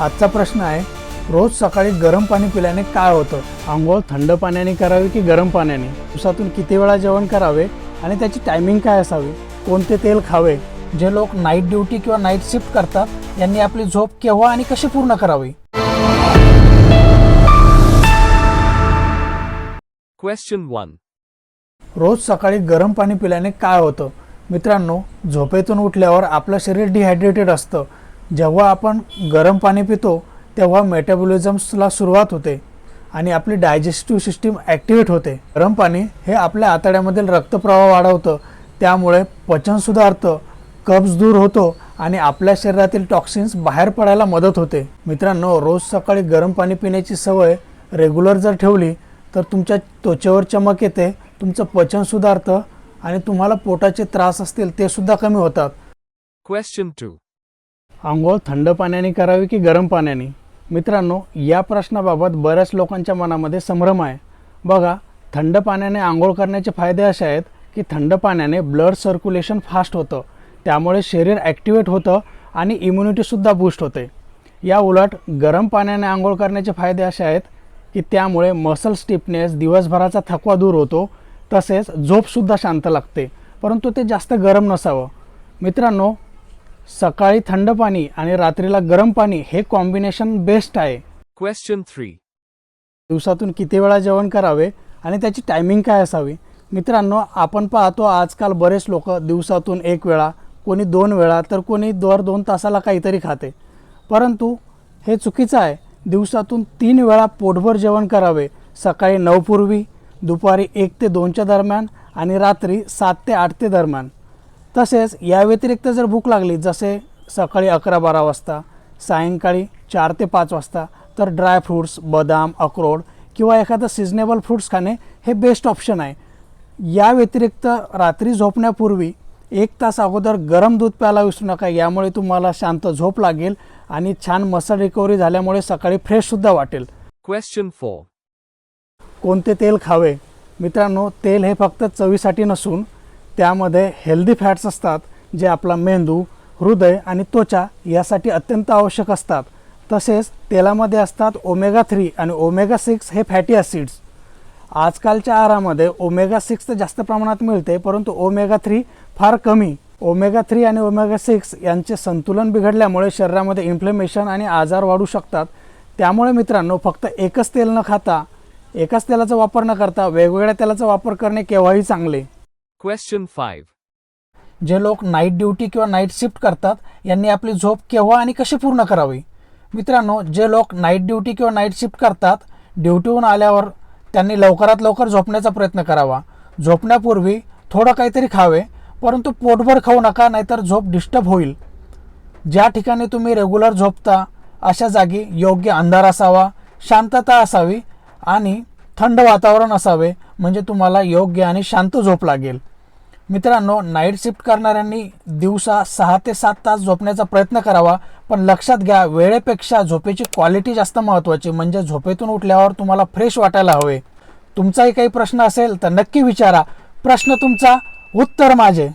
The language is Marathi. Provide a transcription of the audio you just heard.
आजचा प्रश्न आहे रोज सकाळी गरम पाणी पिल्याने काय होतं? आंघोळ थंड पाण्याने करावी की गरम पाण्याने? दिवसातून किती वेळा जेवण करावे आणि त्याची टायमिंग काय असावी? कोणते तेल खावे? जे लोक नाईट ड्युटी किंवा नाईट शिफ्ट करतात यांनी आपली झोप केव्हा आणि कशी पूर्ण करावी? Question 1. रोज सकाळी गरम पाणी पिल्याने काय होतं? मित्रांनो झोपेतून उठल्यावर आपलं शरीर डिहायड्रेटेड असतं. जेव्हा आपण गरम पाणी पितो तेव्हा मेटाबॉलिझम्सला सुरुवात होते आणि आपली डायजेस्टिव्ह सिस्टीम ॲक्टिवेट होते. गरम पाणी हे आपल्या आतड्यामधील रक्तप्रवाह वाढवतं त्यामुळे पचन सुधारतं कब्ज दूर होतो आणि आपल्या शरीरातील टॉक्सिन्स बाहेर पडायला मदत होते. मित्रांनो रोज सकाळी गरम पाणी पिण्याची सवय रेग्युलर जर ठेवली तर तुमच्या त्वचेवर चमक येते तुमचं पचन सुधारतं आणि तुम्हाला पोटाचे त्रास असतील ते सुद्धा कमी होतात. क्वेश्चन टू आंघोळ थंड पाण्याने करावी की गरम पाण्याने? मित्रांनो या प्रश्नाबाबत बऱ्याच लोकांच्या मनामध्ये संभ्रम आहे. बघा थंड पाण्याने आंघोळ करण्याचे फायदे असे आहेत की थंड पाण्याने ब्लड सर्क्युलेशन फास्ट होतं. त्यामुळे शरीर ॲक्टिवेट होतं आणि इम्युनिटीसुद्धा बूस्ट होते. या उलट गरम पाण्याने आंघोळ करण्याचे फायदे असे आहेत की त्यामुळे मसल स्टिफनेस दिवसभराचा थकवा दूर होतो तसेच झोपसुद्धा शांत लागते परंतु ते जास्त गरम नसावं. मित्रांनो सकाळी थंड पाणी आणि रात्रीला गरम पाणी हे कॉम्बिनेशन बेस्ट आहे. Question 3. दिवसातून किती वेळा जेवण करावे आणि त्याची टायमिंग काय असावी? मित्रांनो आपण पाहतो आजकाल बरेच लोक दिवसातून एक वेळा कोणी दोन वेळा तर कोणी दर दोन तासाला काहीतरी खाते. परंतु हे चुकीचं आहे. दिवसातून तीन वेळा पोटभर जेवण करावे. सकाळी नऊपूर्वी दुपारी एक ते दोनच्या दरम्यान आणि रात्री सात ते आठ ते दरम्यान. तसेच या व्यतिरिक्त जर भूक लागली जसे सकाळी अकरा बारा वाजता सायंकाळी चार ते पाच वाजता तर ड्राय फ्रूट्स बदाम अक्रोड किंवा एखादं सिजनेबल फ्रूट्स खाणे हे बेस्ट ऑप्शन आहे. या व्यतिरिक्त रात्री झोपण्यापूर्वी एक तास अगोदर गरम दूध प्यायला विसरू नका यामुळे तुम्हाला शांत झोप लागेल आणि छान मसल रिकव्हरी झाल्यामुळे सकाळी फ्रेशसुद्धा वाटेल. Question 4. कोणते तेल खावे? मित्रांनो तेल हे फक्त चवीसाठी नसून त्यामध्ये हेल्दी फॅट्स असतात जे आपला मेंदू हृदय आणि त्वचा यासाठी अत्यंत आवश्यक असतात. तसेच तेलामध्ये असतात ओमेगा थ्री आणि ओमेगा सिक्स हे फॅटी ॲसिड्स आजकालच्या आहारामध्ये ओमेगा सिक्स तर जास्त प्रमाणात मिळते परंतु ओमेगा थ्री फार कमी. ओमेगा थ्री आणि ओमेगा सिक्स यांचे संतुलन बिघडल्यामुळे शरीरामध्ये इन्फ्लेमेशन आणि आजार वाढू शकतात. त्यामुळे मित्रांनो फक्त एकच तेल न खाता एकाच तेलाचा वापर न करता वेगवेगळ्या तेलाचा वापर करणे केव्हाही चांगले. क्वेश्चन फाईव्ह जे लोक नाईट ड्युटी किंवा नाईट शिफ्ट करतात यांनी आपली झोप केव्हा आणि कशी पूर्ण करावी? मित्रांनो जे लोक नाईट ड्युटी किंवा नाईट शिफ्ट करतात ड्युटीहून आल्यावर त्यांनी लवकरात लवकर झोपण्याचा प्रयत्न करावा. झोपण्यापूर्वी थोडं काहीतरी खावे परंतु पोटभर खाऊ नका नाहीतर झोप डिस्टर्ब होईल. ज्या ठिकाणी तुम्ही रेग्युलर झोपता अशा जागी योग्य अंधार असावा शांतता असावी आणि थंड वातावरण असावे म्हणजे तुम्हाला योग्य आणि शांत झोप लागेल. मित्रांनो नाईट शिफ्ट करणाऱ्यांनी दिवसा सहा ते सात तास झोपण्याचा प्रयत्न करावा पण लक्षात घ्या वेळेपेक्षा झोपेची क्वालिटी जास्त महत्त्वाची म्हणजे झोपेतून उठल्यावर तुम्हाला फ्रेश वाटायला हवे. तुमचाही काही प्रश्न असेल तर नक्की विचारा. प्रश्न तुमचा उत्तर माझे.